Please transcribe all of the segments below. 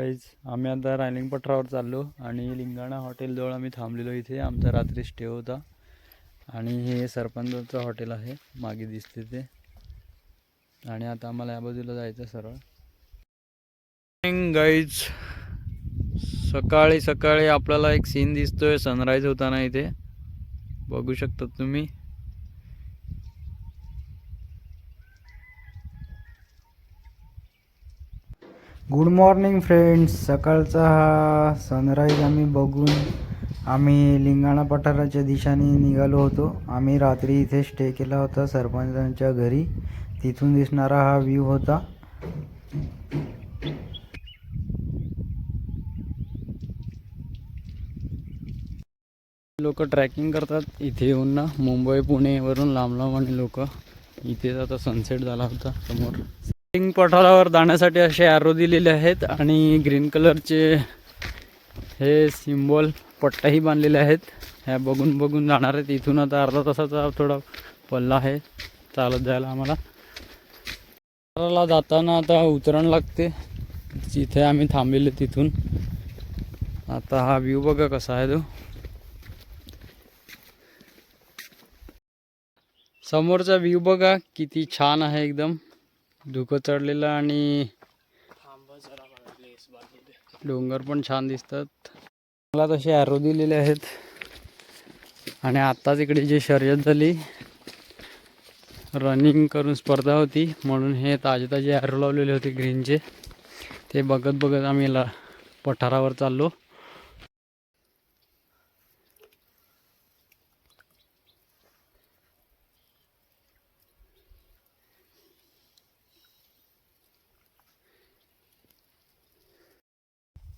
Guys आम्ही आता रायलिंग पठारावर चाललो आणि लिंगाणा हॉटेलजवळ आम्ही थांबलेलो इथे. आमचा रात्री स्टे होता. आणि हे सरपंचाचं हॉटेल आहे. मागे दिसते ते. आणि आता आम्हाला या बाजूला जायचं सरळ. गाईज सकाळी सकाळी आपल्याला एक सीन दिसतोय. सनराईज होताना इथे. बघू शकता तुम्ही. गुड मॉर्निंग फ्रेंड्स सकाळचा हा सनराईज आम्ही बघून आम्ही लिंगाणा पठाराच्या दिशाने निघालो होतो. आम्ही रात्री इथे स्टे केला होता सरपंचांच्या घरी. तिथून दिसणारा हा व्ह्यू होता. लोक ट्रॅकिंग करतात. इथे येऊन ना मुंबई पुणेवरून लांब लांब आणि लोक इथे आता सनसेट झाला होता समोर. ट्रेकिंग पठारावर जाण्यासाठी असे ॲरो दिलेले आहेत आणि ग्रीन कलरचे हे सिम्बॉल पट्टाही बांधलेले आहेत. ह्या बघून बघून जाणार आहेत. इथून आता अर्धा तासाचा थोडा पल्ला आहे. चालत जायला आम्हाला. पठाराला जाताना आता उतरण लागते. जिथे आम्ही थांबलेले तिथून. आता हा व्ह्यू बघा कसा आहे तो. समोरचा व्ह्यू बघा किती छान आहे एकदम. धुकं चढलेलं आणि डोंगर पण छान दिसतात. मला तसे ॲरो दिलेले आहेत. आणि आत्ताच इकडे जी शर्यत झाली रनिंग करून स्पर्धा होती. म्हणून हे ताजे ताजे ॲरो लावलेले होते ग्रीनचे ते बघत बघत आम्ही ला पठारावर चाललो.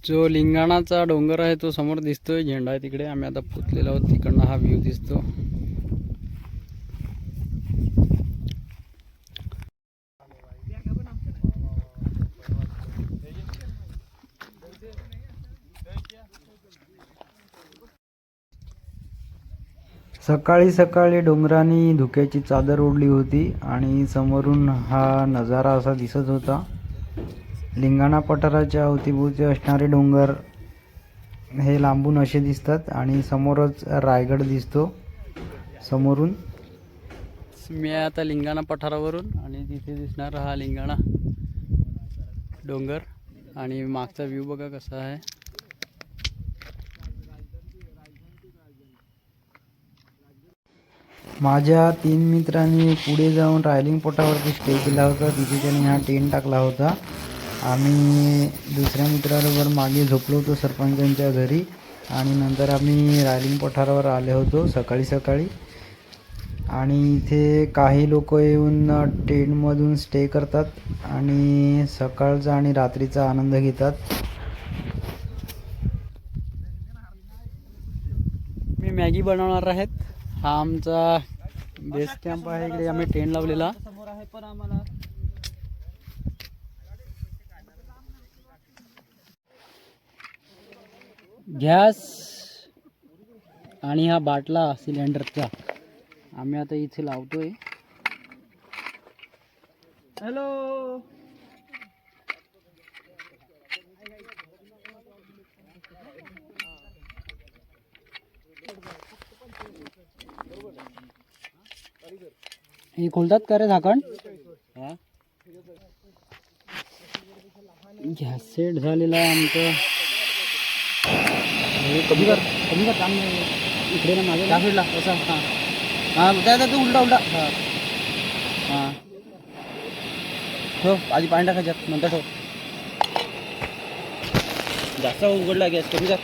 जो लिंगाणाचा डोंगर आहे तो समोर दिसतोय. झेंडा आहे तिकडे. आम्ही आता पोचलेलो आहोत. तिकडनं हा व्ह्यू दिसतो. सकाळी सकाळी डोंगराने धुक्याची चादर ओढली होती आणि समोरून हा नजारा असा दिसत होता. लिंगाणा पठाराच्या अवतीभोवती असणारे डोंगर हे लांबून असे दिसतात आणि समोरच रायगड दिसतो. समोरून मी आता लिंगाणा पठारावरून आणि तिथे दिसणार हा लिंगाणा डोंगर. आणि मागचा व्ह्यू बघा कसा आहे. माझ्या तीन मित्रांनी पुढे जाऊन रायलिंग पोटावरती स्टे केला होता. तिथे त्यांनी हा टेंट टाकला होता. आम्ही दुसऱ्या मित्राबरोबर मागे झोपलो होतो सरपंचांच्या घरी आणि नंतर आम्ही रायलिंग पठारावर आले होतो सकाळी सकाळी. आणि इथे काही लोक येऊन टेंटमधून स्टे करतात आणि सकाळचा आणि रात्रीचा आनंद घेतात. मी मॅगी बनवणार आहेत. हा आमचा बेस कॅम्प आहे. इकडे आम्ही टेंट लावलेला. गॅस आणि हा बाटला सिलेंडरचा. आम्ही आता इथे लावतोय. हॅलो. हे खोलतात का रे झाकण? गॅस सेट झालेला आमचं. हे कमी कर. कमी कर काम नाही. इकडे ना मागे. साईडला असं. हां. हां त्या तू उलटा उलटा. हां. हां. हो आधी पाणी टाकायच्यात नंतर ठेव. जास्त उघडला गॅस कमी कर.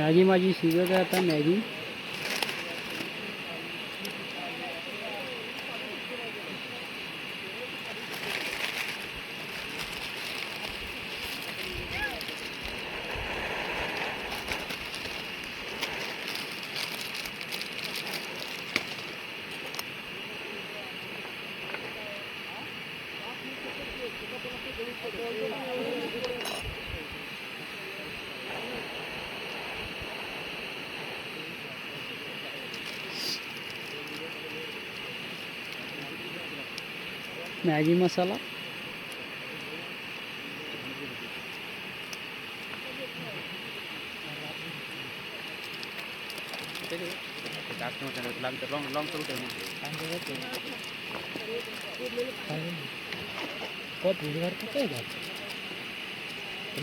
मॅगी माझी शिजत आहे आता Maggi. Maggi masala.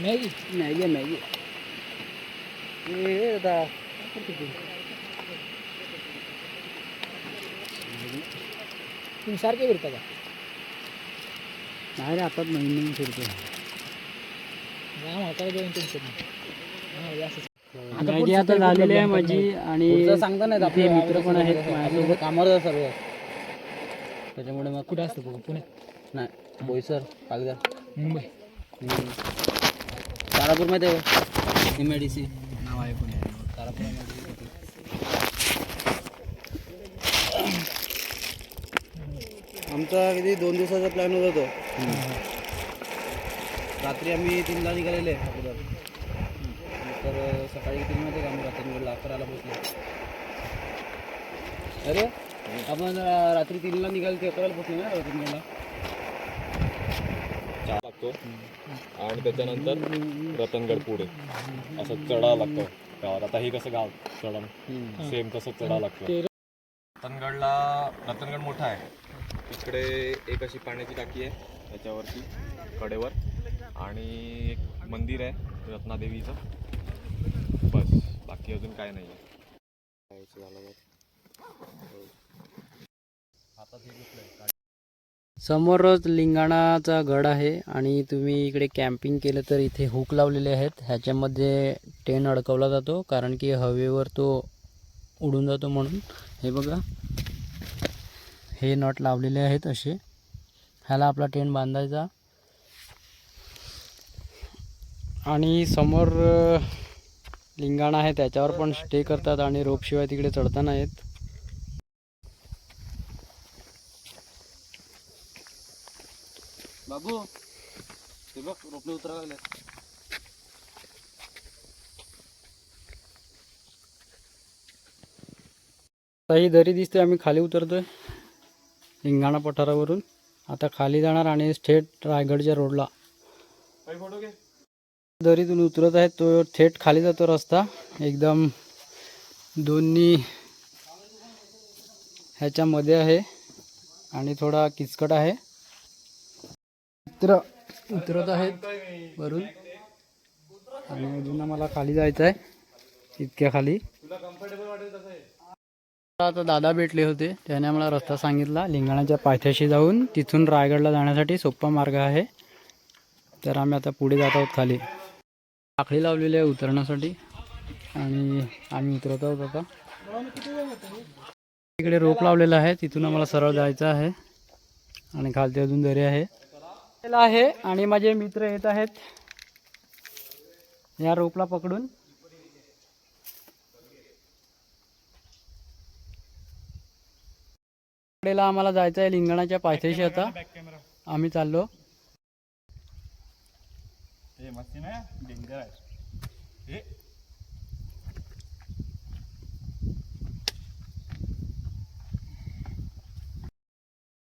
Maggi? Maggi Maggi. ए आता तुम्ही सारखे फिरता का? नाही रे आता नवीन नवीन फिरतो मॅगी आता झालेली आहे माझी आणि सांगता नाही इथे मित्र पण आहेत माझ्यासोबत कामावर सर्व. त्याच्यामुळे मग कुठे असतो भाऊ? पुण्यात नाही बोईसर कागदा मुंबई. तारापूर माहिती आहे का? एम आय डी सी नाव आहे पुणे. तारापूर एम आमचा किती दोन दिवसाचा प्लॅन होता तो. रात्री आम्ही तीनला निघालेले. अगोदर तर सकाळी माहिती का आम्ही रात्री अकराला पोहोचलो. अरे आपण रात्री तीनला निघालो ते अकराला पोहोचलो ना तीनला चहा लागतो. आणि त्याच्यानंतर रतनगड पुढे. असं चढा लागतं गावात. आता हे कसं गाव? चढण सेम तसं चढा लागतं. रतनगडला रतनगड मोठा आहे. तिकडे एक अशी पाण्याची टाकी आहे त्याच्यावरती कडेवर. आणि एक मंदिर आहे रत्नादेवीचं. बस बाकी अजून काय नाही आहे समोरच लिंगाणाचा गड आहे आणि तुम्ही इकडे कॅम्पिंग केलं तर इथे हुक लावलेले आहेत. ह्याच्यामध्ये टेन अडकवला जातो कारण की हवेवर तो उडून जातो म्हणून. हे बघा. हे नट लावलेले आहेत असे. ह्याला आपला टेन बांधायचा. आणि समोर लिंगाणा आहे त्याच्यावर पण स्टे करतात आणि रोपशिवाय तिकडे चढता नाहीत. बाबू ते बघ रोपणे उतरा लागले आता ही दरी दिसते आम्ही खाली उतरतोय. लिंगाणा पठारावरून. आता खाली जाणार आणि थेट रायगडच्या रोडला. दरीतून उतरत आहे तो थेट खाली जातो रस्ता. एकदम दोन्ही ह्याच्यामध्ये आहे आणि थोडा किचकट आहे. मित्र उतरत आहेत वरून. आणि अजून आम्हाला खाली जायचं आहे इतक्या खाली. आता दादा भेटले होते. त्याने मला रस्ता सांगितला. लिंगाणाच्या पायथ्याशी जाऊन तिथून रायगडला जाण्यासाठी सोपा मार्ग आहे. तर आम्ही आता पुढे जात आहोत खाली. साखळी लावलेली आहे उतरण्यासाठी. आणि आम्ही उतरत आहोत आता. इकडे रोप लावलेला आहे. तिथून आम्हाला सरळ जायचं आहे. आणि खालती अजून दरी आहे. आहे. आणि माझे मित्र येत आहेत. या रोपला पकडून कडेला आम्हाला जायचं आहे लिंगणाच्या पायथ्याशी आता. आम्ही चाललो.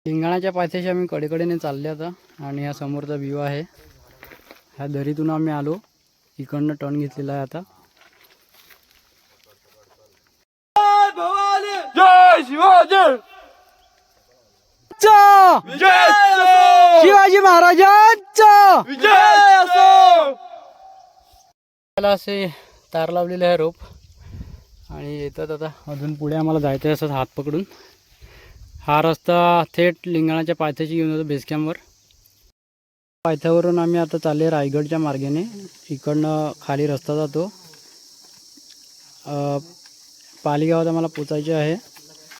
लिंगाणाच्या पायथ्याशी आम्ही कडेकडेने चालले आता आणि हा समोरचा व्ह्यू आहे. ह्या दरीतून आम्ही आलो. इकडनं टर्न घेतलेला आहे आता. शिवाजी महाराजांचा! त्याला असे तार लावलेले आहे रोप. आणि येतात आता. अजून पुढे आम्हाला जायचं आहे असं हात पकडून. हा रस्ता थेट लिंगाणाच्या पायथ्याशी घेऊन जातो बेसकॅम्पवर पायथ्यावरून आम्ही आता चालले रायगडच्या मार्गाने. इकडनं खाली रस्ता जातो. अ, पाली गावात आम्हाला पोचायचे आहे.